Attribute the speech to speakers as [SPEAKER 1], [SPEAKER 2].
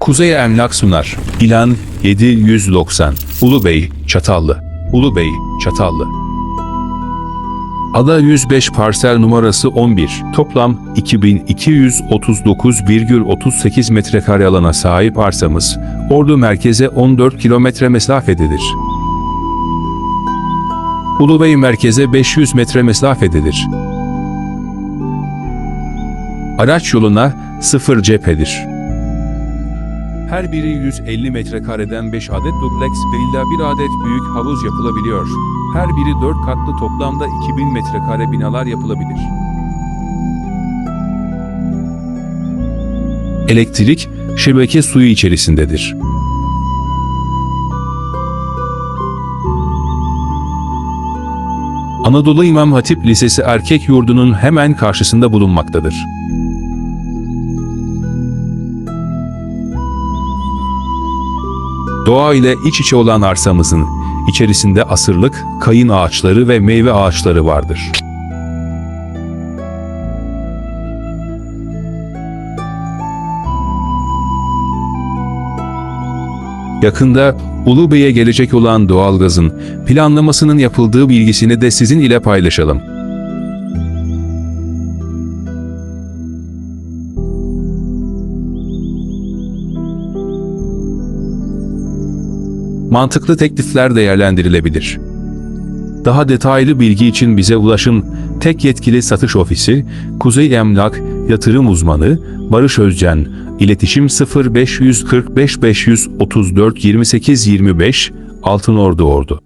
[SPEAKER 1] Kuzey Emlak sunar. İlan 790. Ulubey, Çatallı. Ulubey, Çatallı. Ada 105 parsel numarası 11. Toplam 2239,38 metrekare alana sahip arsamız Ordu merkeze 14 kilometre mesafededir. Ulubey merkeze 500 metre mesafededir. Araç yoluna sıfır cephedir. Her biri 150 metrekareden 5 adet dubleks villa bir adet büyük havuz yapılabiliyor. Her biri 4 katlı toplamda 2000 metrekare binalar yapılabilir. Elektrik, şebeke suyu içerisindedir. Anadolu İmam Hatip Lisesi erkek yurdunun hemen karşısında bulunmaktadır. Doğa ile iç içe olan arsamızın içerisinde asırlık kayın ağaçları ve meyve ağaçları vardır. Yakında Ulubey'e gelecek olan doğalgazın planlamasının yapıldığı bilgisini de sizin ile paylaşalım. mantıklı teklifler değerlendirilebilir. Daha detaylı bilgi için bize ulaşın. Tek yetkili satış ofisi, Kuzey Emlak, yatırım uzmanı, Barış Özcan, İletişim 0545 534 28 25, Altınordu Ordu.